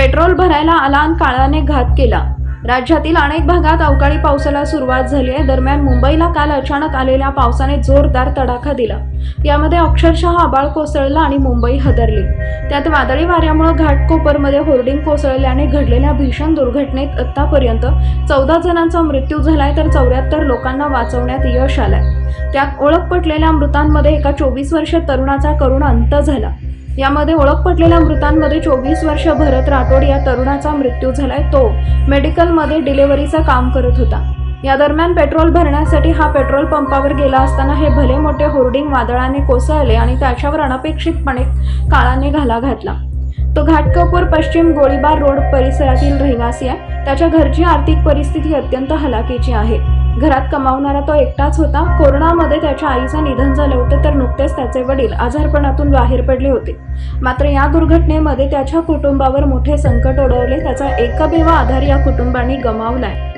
Petrol भरायला आला आणि काळाने घात केला. राज्यातील अनेक भागात अवकाळी पावसाला सुरुवात झाली आहे. दरम्यान मुंबईला काल अचानक आलेल्या पावसाने जोरदार तडाखा दिला. यामध्ये अक्षरशः आबाळ कोसळला आणि मुंबई हदरली. त्यात वादळी वाऱ्यामुळे घाटकोपरमध्ये होर्डिंग कोसळल्याने घडलेल्या भीषण दुर्घटनेत आतापर्यंत चौदा जणांचा मृत्यू झालाय तर चौऱ्याहत्तर लोकांना वाचवण्यात यश आलंय. त्यात ओळख पटलेल्या मृतांमध्ये एका चोवीस वर्षीय तरुणाचा करुण अंत झाला. यामध्ये ओळख पटलेल्या मृतांमध्ये चोवीस वर्ष भरत राठोड या तरुणाचा मृत्यू झालाय. तो मेडिकलमध्ये डिलिव्हरीचं काम करत होता. या दरम्यान पेट्रोल भरण्यासाठी हा पेट्रोल पंपावर गेला असताना हे भले मोठे होर्डिंग वादळाने कोसळले आणि त्याच्यावर अनपेक्षितपणे काळाने घाला घातला. तो घाटकोपूर पश्चिम गोळीबार रोड परिसरातील रहिवासी आहे. त्याच्या घरची आर्थिक परिस्थिती अत्यंत हलाखीची आहे. घरात कमावणारा तो एकटाच होता. कोरोनामध्ये त्याच्या आईचं निधन झालं होतं तर नुकतेच त्याचे वडील आजारपणातून बाहेर पडले होते. मात्र या दुर्घटनेमध्ये त्याच्या कुटुंबावर मोठे संकट ओढवले. त्याचा एकमेव आधार या कुटुंबाने गमावलाय.